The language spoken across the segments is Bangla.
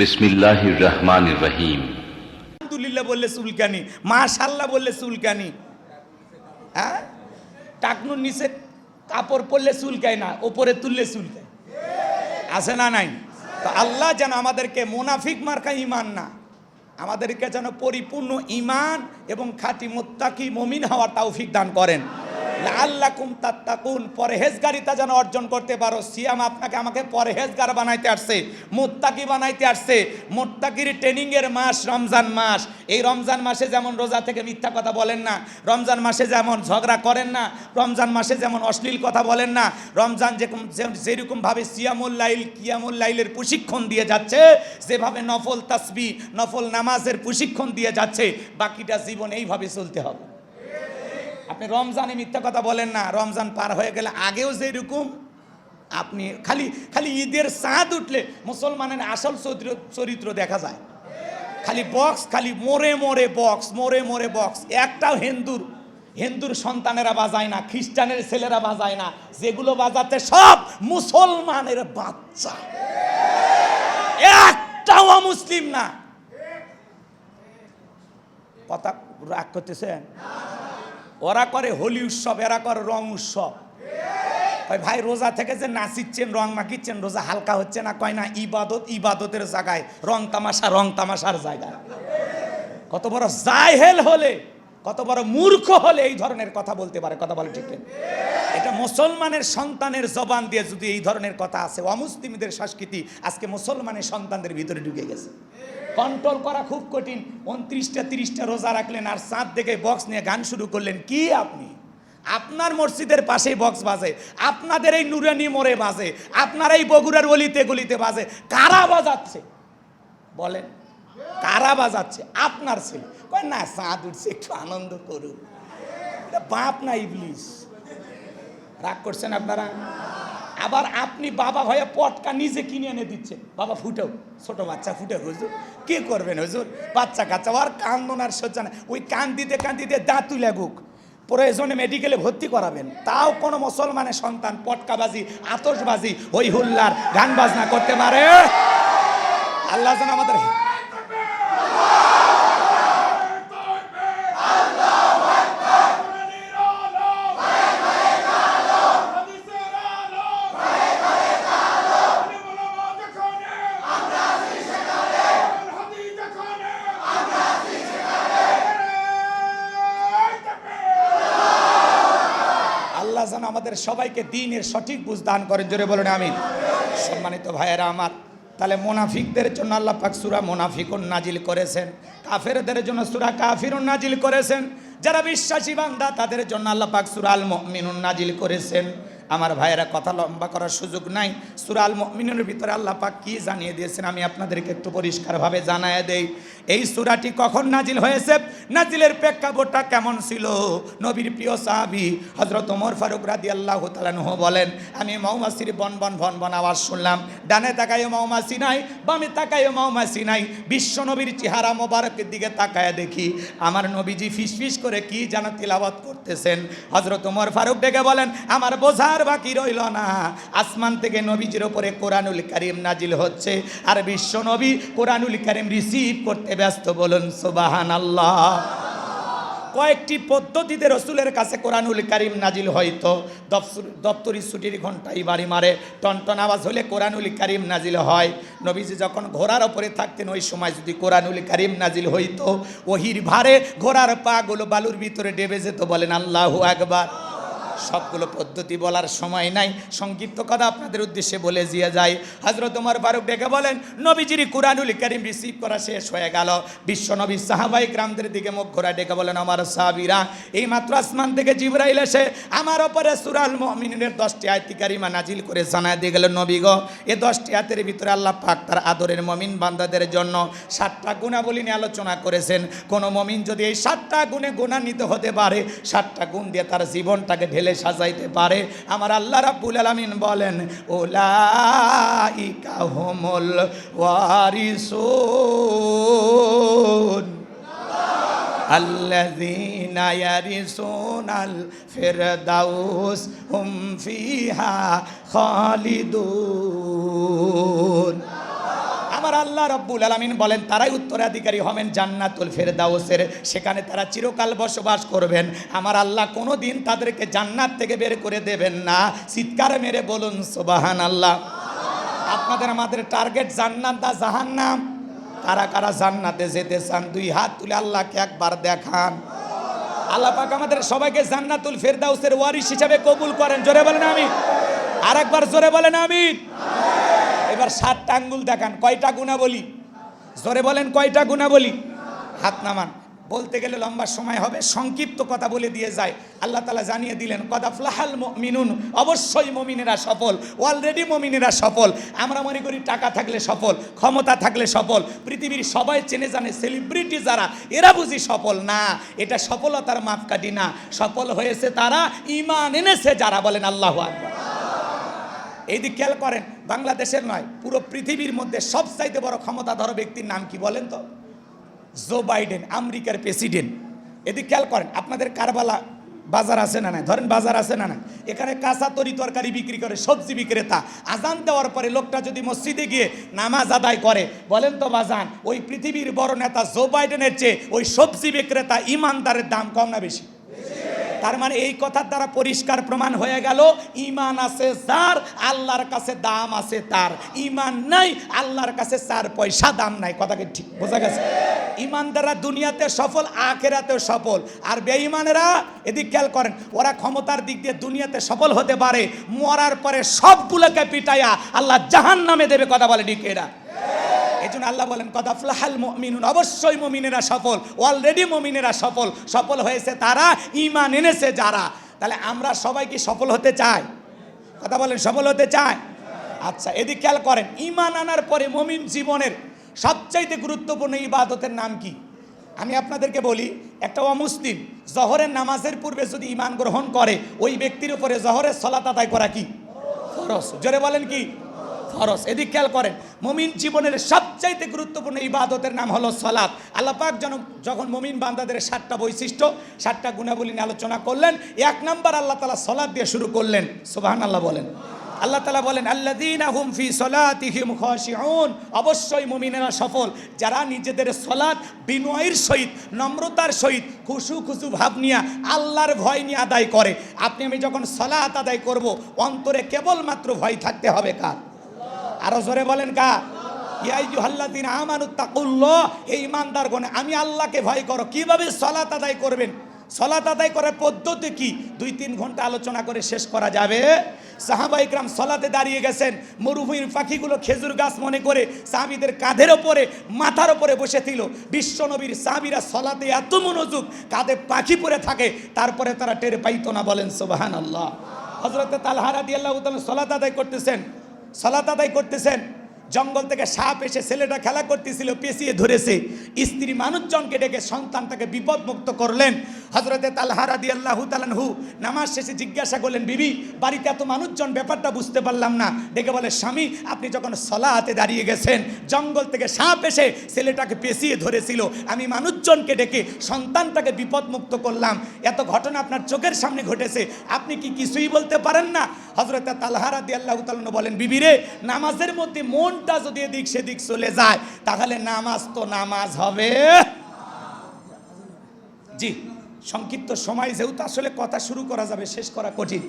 বিসমিল্লাহির রহমানির রহিম। আলহামদুলিল্লাহ বললে চুলকানি, মাশাল্লাহ বললে চুলকানি। হ্যাঁ? টাকনুর নিচে কাপড় পরলে চুলকায় না, ওপরে তুললে চুলকায়। আছে না নাই? তো আল্লাহ যেন আমাদেরকে মোনাফিক মার্কা ইমান না, আমাদেরকে যেন পরিপূর্ণ ইমান এবং খাঁটি মোত্তাকি মমিন হওয়ার তৌফিক দান করেন। আল্লাহ কুম তাত্তাকুন, পরহেজগারিতা যেন অর্জন করতে পারো। সিয়াম আপনাকে আমাকে পরহেজগার বানাইতে আসছে, মোত্তাকি বানাইতে আসছে। মোত্তাকির ট্রেনিং এর মাস রমজান মাস। এই রমজান মাসে যেমন রোজা থেকে মিথ্যা কথা বলেন না, রমজান মাসে যেমন ঝগড়া করেন না, রমজান মাসে যেমন অশ্লীল কথা বলেন না, রমজান যেরকম যেরকমভাবে সিয়ামুল লাইল, কিয়ামুল লাইলের প্রশিক্ষণ দিয়ে যাচ্ছে, যেভাবে নফল তাসবি, নফল নামাজের প্রশিক্ষণ দিয়ে যাচ্ছে, বাকিটা জীবন এইভাবে চলতে হবে। আপনি রমজানে মিথ্যা কথা বলেন না, রমজান পার হয়ে গেলে আগেও যেরকম আপনি খালি খালি ঈদের চাঁদ উঠলে মুসলমানের আসল চরিত্র দেখা যায়। খালি বক্স খালি মোরে মোরে বক্স মোরে মোরে বক্স একটাও হিন্দুর হিন্দুর সন্তানেরা বাজায় না, খ্রিস্টানের ছেলেরা বাজায় না। যেগুলো বাজাতে সব মুসলমানের বাচ্চা। একটাও মুসলিম না। কথা রাগ করতেছেন? ওরা করে হোলি উৎসব, এরা করে রং উৎসব। ভাই, রোজা থেকে যে নাচিচ্ছেন, রং মাখিচ্ছেন, রোজা হালকা হচ্ছে না? কয়, না, ইবাদত, ইবাদতের জায়গায়, রং তামাশা, রং তামাশার জায়গায়। কত বড় জাহেল হলে, কত বড় মূর্খ হলে এই ধরনের কথা বলতে পারে। কথা বলে ঠিক এটা মুসলমানের সন্তানের জবান দিয়ে যদি এই ধরনের কথা আছে, অমুসলিমদের সংস্কৃতি আজকে মুসলমানের সন্তানদের ভিতরে ঢুকে গেছে। কন্ট্রোল করা খুব কঠিন। উনত্রিশটা, তিরিশটা রোজা রাখলেন আর চাঁদ দেখে বক্স নিয়ে গান শুরু করলেন। কি আপনি? আপনার মসজিদের পাশেই বক্স বাজে, আপনাদের এই নুরানি মোড়ে বাজে, আপনার এই বগুড়ার অলিতে গলিতে বাজে। কারা বাজাচ্ছে? বলেন, কারা বাজাচ্ছে? আপনার ছেলে। কয়, না চাঁদ উঠছে, একটু আনন্দ করুন। বাপ না ইবলিস? রাগ করছেন আপনারা? আবার আপনি বাবা হয়ে পটকা নিজে কিনে এনে দিচ্ছে। বাবা ফুটেও ছোট বাচ্চা, ফুটে, হুজুর, কি করবেন হুজুর? বাচ্চা কাচ্চা আর কান্দন আর সহ্য না। ওই কান্দিতে কান্দিতে দাঁত তুলে গুক প্রয়োজনে মেডিকেলে ভর্তি করাবেন। তাও কোনো মুসলমানের সন্তান পটকাবাজি আতসবাজি হই হুল্লার গান বাজনা করতে পারে? আল্লাহ যেন আমাদের যেন আমাদের সবাইকে দিনের সঠিক বুঝ দান করেন। জোরে বলেন আমি সম্মানিত ভাইয়েরা আমার, তাহলে মোনাফিকদের জন্য আল্লাহ পাক সুরা মোনাফিকুন নাজিল করেছেন। কাফেরদের জন্য সুরা কাফিরুন নাজিল করেছেন। যারা বিশ্বাসী বান্দা, তাদের জন্য আল্লাহ পাক সুরা আল মুমিনুন নাজিল করেছেন। আমার ভাইয়েরা কথা লম্বা করার সুযোগ নাই। সুরাল মিনের ভিতরে আল্লাহ পাক কি জানিয়ে দিয়েছেন আমি আপনাদেরকে একটু পরিষ্কারভাবে জানায় দেই। এই সুরাটি কখন নাজিল হয়েছে? নাজিলের প্রেক্ষাপটটা কেমন ছিল? নবীর প্রিয় সাহাবি হজরত ওমর ফারুক রাদি আল্লাহ তালানহ বলেন, আমি মৌমাসির বন বন ভন বন আওয়াজ শুনলাম। ডানে তাকায় মৌমাসি নাই, বামে তাকায় মৌমাসি নাই। বিশ্ব নবীর চেহারা মোবারকের দিকে তাকায় দেখি। আমার নবীজি ফিস ফিস করে কি যেন তিলাবত করতেছেন। হজরত ওমর ফারুক ডেকে বলেন, আমার বোঝার বাকি রইল না। আসমান থেকে নবীজির ওপরে কোরআনুল কারিম নাজিল হচ্ছে। আর বিশ্ব নবী কোরআনুল কারিম রিসিভ করতে ব্যস্ত বলুন সুবাহান আল্লাহ কয়েকটি পদ্ধতিতে রসুলের কাছে কোরআনুল কারিম নাজিল হয়তো। দপ্তরি ছুটির ঘন্টাই বাড়ি মারে, টনটন আওয়াজ হলে কোরআনুল কারিম নাজিল হয়। নবীজি যখন ঘোড়ার ওপরে থাকতেন, ওই সময় যদি কোরআনুল কারিম নাজিল হইতো, ওহির ভারে ঘোড়ার পাগুলো বালুর ভিতরে ডেবে যেত, বলেন আল্লাহু একবার সবগুলো পদ্ধতি বলার সময় নাই। সংক্ষিপ্ত কথা আপনাদের উদ্দেশ্যে বলে দিয়ে যায় হজরত উমর ফারুক ডেকে বলেন, নবীজির কুরআনুল কারিম রিসিভ করা শেষ হয়ে গেল। বিশ্ব নবী সাহাবাই গ্রামদের দিকে মুখ ঘোরা ডেকে বলেন, আমার সাহাবিরা, এই মাত্র আসমান থেকে জিবরাইল এসে আমার ওপরে সুরাল মমিনের দশটি আয়তি কারিমা নাজিল করে জানায় দিয়ে গেল, নবী গো, এ দশটি আয়াতের ভিতরে আল্লাহ পাক তার আদরের মমিন বান্দাদের জন্য সাতটা গুণাবলী নিয়ে আলোচনা করেছেন। কোনো মমিন যদি এই সাতটা গুণে গুণান্বিত হতে পারে, সাতটা গুণ দিয়ে তার জীবনটাকে ঢেলে সাজাইতে পারে আমার আল্লাহ রাব্বুল আলামিন বলেন ওলাইকা হুমুল ওয়ারিসুন الذين يرثون الفردوس هم فيها خالدون আমার আল্লাহ রব্বুল আলমিন বলেন, তারাই উত্তরাধিকারী হবেন জান্নাতুল ফেরদাউসের। সেখানে তারা চিরকাল বসবাস করবেন। আমার আল্লাহ কোনো দিন তাদেরকে জান্নাত থেকে বের করে দেবেন না। চিৎকার মেরে বলুন সুবাহান আল্লাহ আপনাদের আমাদের টার্গেট জান্নাত দা জাহান্নাম? কারা কারা জান্নাতে যেতে চান? দুই হাত তুলে আল্লাহকে একবার দেখান। আল্লাহ পাক আমাদের সবাইকে জান্নাতুল ফেরদাউসের ওয়ারিশ হিসাবে কবুল করেন। জোরে বলেন আমি আর একবার জোরে বলেন আমি এবার সাতটা আঙ্গুল দেখান, কয়টা গুণা বলি জোরে বলেন, কয়টা গুণা বলি হাত নামান। বলতে গেলে লম্বা সময় হবে, সংক্ষিপ্ত কথা বলে দিয়ে যায়। আল্লাহ তালা জানিয়ে দিলেন, কদা ফ্লাহাল মিনুন অবশ্যই মমিনেরা সফল অলরেডি মমিনেরা সফল। আমরা মনে করি টাকা থাকলে সফল, ক্ষমতা থাকলে সফল, পৃথিবীর সবাই চেনে জানে সেলিব্রিটি যারা, এরা বুঝি সফল না। এটা সফলতার মাপকাঠি না। সফল হয়েছে তারা ইমান এনেছে যারা বলেন আল্লাহ আকবার। এই দিক খেয়াল করেন, বাংলাদেশের নয়, পুরো পৃথিবীর মধ্যে সবচাইতে বড় ক্ষমতাধর ব্যক্তির নাম কি বলেন তো? জো বাইডেন, আমেরিকার প্রেসিডেন্ট। এদিক খেয়াল করেন, আপনাদের কারবালা বাজার আছে না না ধরেন বাজার আছে না না এখানে কাঁচা তরি তরকারি বিক্রি করে, সবজি বিক্রেতা। আজান দেওয়ার পরে লোকটা যদি মসজিদে গিয়ে নামাজ আদায় করে, বলেন তো বাজান, ওই পৃথিবীর বড় নেতা জো বাইডেনের চেয়ে ওই সবজি বিক্রেতা ইমানদারের দাম কম না বেশি? তার মানে এই কথার দ্বারা পরিষ্কার প্রমাণ হয়ে গেল ইমান আছে যার, আল্লাহর কাছে দাম আছে তার। ইমান নাই, আল্লাহর কাছে চার পয়সা দাম নাই। কথাকে ঠিক? বোঝা গেছে? ইমানদাররা দুনিয়াতে সফল, আখেরাতেও সফল। আর বেঈমানেরা, এদিক খেয়াল করেন, ওরা ক্ষমতার দিক দিয়ে দুনিয়াতে সফল হতে পারে, মরার পরে সবগুলোকে পিটাইয়া আল্লাহ জাহান নামে দেবে, কথা বলে ঠিক এরা। এই জন্য আল্লাহ বলেন কথা ফ্লাহাল মমিনুন। অবশ্যই মমিনেরা সফল অলরেডি মমিনেরা সফল। সফল হয়েছে তারা ইমান এনেছে যারা। তাহলে আমরা সবাই কি সফল হতে চাই? কথা বলেন, সফল হতে চাই? আচ্ছা এদিক খেয়াল করেন ইমান আনার পরে মমিন জীবনের সবচাইতে গুরুত্বপূর্ণ ইবাদতের নাম কি? আমি আপনাদেরকে বলি, একটা অমুসলিম জহরের নামাজের পূর্বে যদি ইমান গ্রহণ করে, ওই ব্যক্তির উপরে জহরের সলাত আদায় করা কি? ফরস জোরে বলেন কি? ফরজ। এদিক খেয়াল করেন, মমিন জীবনের সবচাইতে গুরুত্বপূর্ণ ইবাদতের নাম হলো সলাৎ আল্লাহ পাক জন যখন মমিন বান্দাদের সাতটা বৈশিষ্ট্য, সাতটা গুণাবলী নিয়ে আলোচনা করলেন, এক নাম্বার আল্লাহ তালা সলাৎ দিয়ে শুরু করলেন। সুবাহান আল্লাহ বলেন। আল্লাহ তালা বলেন আল্লাদিনা হুম ফি সলাতিহিম খাশিউন। অবশ্যই মুমিনেরা সফল। যারা নিজেদের সলাৎ বিনয়ের সহিত, নম্রতার সহিত, খুশু খুশু ভাব নিয়ে আল্লাহর ভয় নিয়ে আদায় করে। আপনি, আমি যখন সলাৎ আদায় করব, অন্তরে কেবলমাত্র ভয় থাকতে হবে কার? আরও জোরে বলেন কা ইয়াইজুহাল্লাদিন আমানুত্তাকুল্লাহ এই ইমানদার গণে আমি আল্লাহকে ভয় করো। কীভাবে সলাত আদায় করবেন? সলাত আদায় করার পদ্ধতি কি? দুই তিন ঘণ্টা আলোচনা করে শেষ করা যাবে। সাহাবা ইকরাম সলাতে দাঁড়িয়ে গেছেন। মরুভূমির পাখিগুলো খেজুর গাছ মনে করে সাহাবিদের কাঁধের ওপরে, মাথার ওপরে বসেছিল বিশ্বনবীর সাহাবিরা সলাতে এত মনোযোগ, কাঁধে পাখি পরে থাকে, তারপরে তারা টের পাইতো না, বলেন সোবাহান আল্লাহ হজরত তালহারা দিয়ে আল্লাহ সলাত আদায় করতেছেন। সলাত আদায় করতেছেন। জঙ্গল থেকে সাপ এসে ছেলেটা খেলা করতেছিল, পেঁচিয়ে ধরেছে। স্ত্রী মানুষজনকে ডেকে সন্তানটাকে বিপদমুক্ত করলেন। হজরতে তালহারা দি আল্লাহ তালানহু নামাজ শেষে জিজ্ঞাসা করলেন, বিবি, বাড়িতে এত মানুষজন, ব্যাপারটা বুঝতে পারলাম না। ডেকে বলে, স্বামী, আপনি যখন সলা হাতে দাঁড়িয়ে গেছেন, জঙ্গল থেকে সাপ এসে ছেলেটাকে পেঁচিয়ে ধরেছিল, আমি মানুষজনকে ডেকে সন্তানটাকে বিপদমুক্ত করলাম। এত ঘটনা আপনার চোখের সামনে ঘটেছে, আপনি কি কিছুই বলতে পারেন না? হজরত তালহারা দি আল্লাহ তালন বলেন বিবিরে নামাজের মধ্যে মনটা যদি এদিক সেদিক চলে যায়, তাহলে নামাজ তো নামাজ হবে। জি। সংক্ষিপ্ত সময় যেহেতু আসলে কথা শুরু করা যাবে, শেষ করা কঠিন।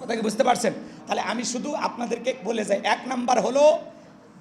কথা কি বুঝতে পারছেন? তাহলে আমি শুধু আপনাদেরকে বলে যাই, এক নাম্বার হলো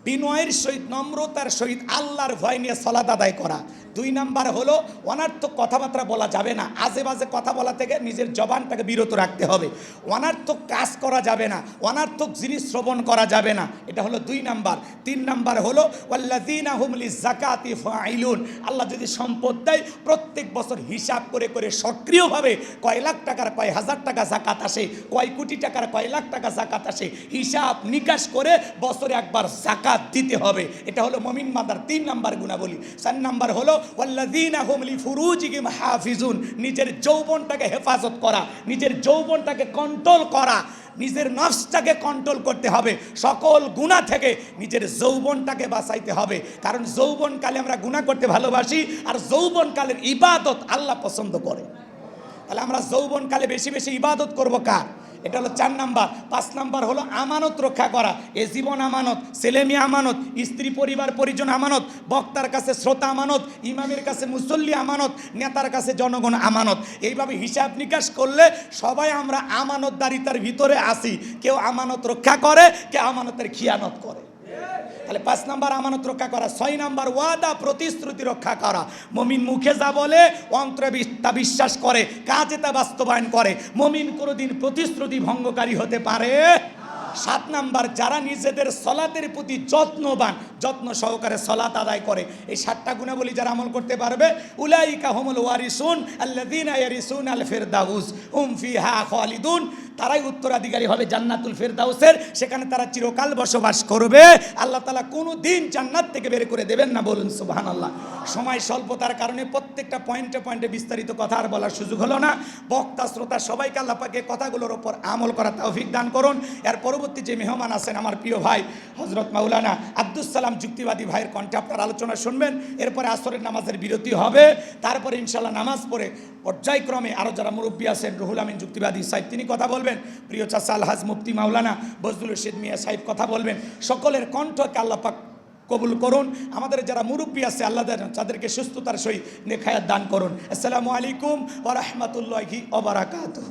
বিনয়ের সহিত নম্রতার সহিত আল্লাহর ভয় নিয়ে সলাদ আদায় করা। দুই নাম্বার হলো, অনার্থক কথাবার্তা বলা যাবে না। আজে বাজে কথা বলা থেকে নিজের জবানটাকে বিরত রাখতে হবে। অনার্থক কাজ করা যাবে না, অনার্থক জিনিস শ্রবণ করা যাবে না। এটা হলো দুই নাম্বার। তিন নাম্বার হলো, ওয়াল্লাযীনা হুম লিযাকাতি ফাইলুন আল্লাহ যদি সম্পদ দেয়, প্রত্যেক বছর হিসাব করে করে সক্রিয়ভাবে কয় লাখ টাকার, কয় হাজার টাকা জাকাত আসে, কয় কোটি টাকার, কয় লাখ টাকা জাকাত আসে, হিসাব নিকাশ করে বছরে একবার জাকাত দিতে হবে। এটা হলো মমিন মাদার তিন নাম্বার গুণাবলী। চার নাম্বার হলো, ওয়াল্লাযীনা হুম লিফুরুজিহিম হাফিজুন নিজের যৌবনটাকে হেফাজত করা, নিজের যৌবনটাকে কন্ট্রোল করা, নিজের নফসটাকে কন্ট্রোল করতে হবে। সকল গুণা থেকে নিজের যৌবনটাকে বাঁচাইতে হবে। কারণ যৌবনকালে আমরা গুণা করতে ভালোবাসি, আর যৌবনকালের ইবাদত আল্লাহ পছন্দ করে। তাহলে আমরা যৌবনকালে বেশি বেশি ইবাদত করব কার? এটা হলো চার নাম্বার। পাঁচ নাম্বার হলো আমানত রক্ষা করা। এ জীবন আমানত ছেলেমেয়ে আমানত, স্ত্রী, পরিবার, পরিজন আমানত, বক্তার কাছে শ্রোতা আমানত, ইমামের কাছে মুসল্লি আমানত, নেতার কাছে জনগণ আমানত। এইভাবে হিসাব নিকাশ করলে সবাই আমরা আমানতদারিতার ভিতরে আসি কেউ আমানত রক্ষা করে, কেউ আমানতের খিয়ানত করে। তাহলে পাঁচ নাম্বার আমানত রক্ষা করা, ছয় নাম্বার ওয়াদা প্রতিশ্রুতি রক্ষা করা। মমিন মুখে যা বলে, অন্তরে তা বিশ্বাস করে, কাজে তা বাস্তবায়ন করে। মমিন কোনোদিন প্রতিশ্রুতি ভঙ্গকারী হতে পারে। সাত নাম্বার, যারা নিজেদের সলাতের প্রতি যত্নবান, যত্ন সহকারে সলাত আদায় করে, এই সাতটা গুণাবলী যারা আমল করতে পারবে, উলাইকা হুমুল ওয়ারিসুন আল্লাযীনা ইয়ারিসুন আল ফিরদাউস, হুম ফিহা খালিদুন। তারাই উত্তরাধিকারী হবে জান্নাতুল ফেরদাউসের। সেখানে তারা চিরকাল বসবাস করবে। আল্লাহ তালা কোনো দিন জান্নাত থেকে বের করে দেবেন না বলুন সুবাহান আল্লাহ সময় স্বল্পতার কারণে প্রত্যেকটা পয়েন্টে পয়েন্টে বিস্তারিত কথা আর বলার সুযোগ হলো না। বক্তা, শ্রোতা সবাইকে আল্লাহ পাকে কথাগুলোর ওপর আমল করা তৌফিক দান করুন। এর পরবর্তী যে মেহমান আছেন আমার প্রিয় ভাই হজরত মাউলানা আব্দুল সালাম যুক্তিবাদী ভাইয়ের কণ্ঠে আপনার আলোচনা শুনবেন। এরপরে আসরের নামাজের বিরতি হবে। তারপরে ইনশাল্লাহ নামাজ পড়ে পর্যায়ক্রমে আরও যারা মুরব্বী আছেন, রুহুল আমিন যুক্তিবাদী সাহেব, তিনি কথা বলবেন। প্রিয় চাষা আলহাজ মুফতি মাওলানা বজদুল রশিদ মিয়া সাহেব কথা বলবেন। সকলের কণ্ঠকে আল্লাপাক কবুল করুন। আমাদের যারা মুরব্বী আছে, আল্লাহ তাদেরকে সুস্থতার সহিত নেখায়াত দান করুন। আসসালামু আলাইকুম ওরহমতুল্লাহি ওবরাকাতুহ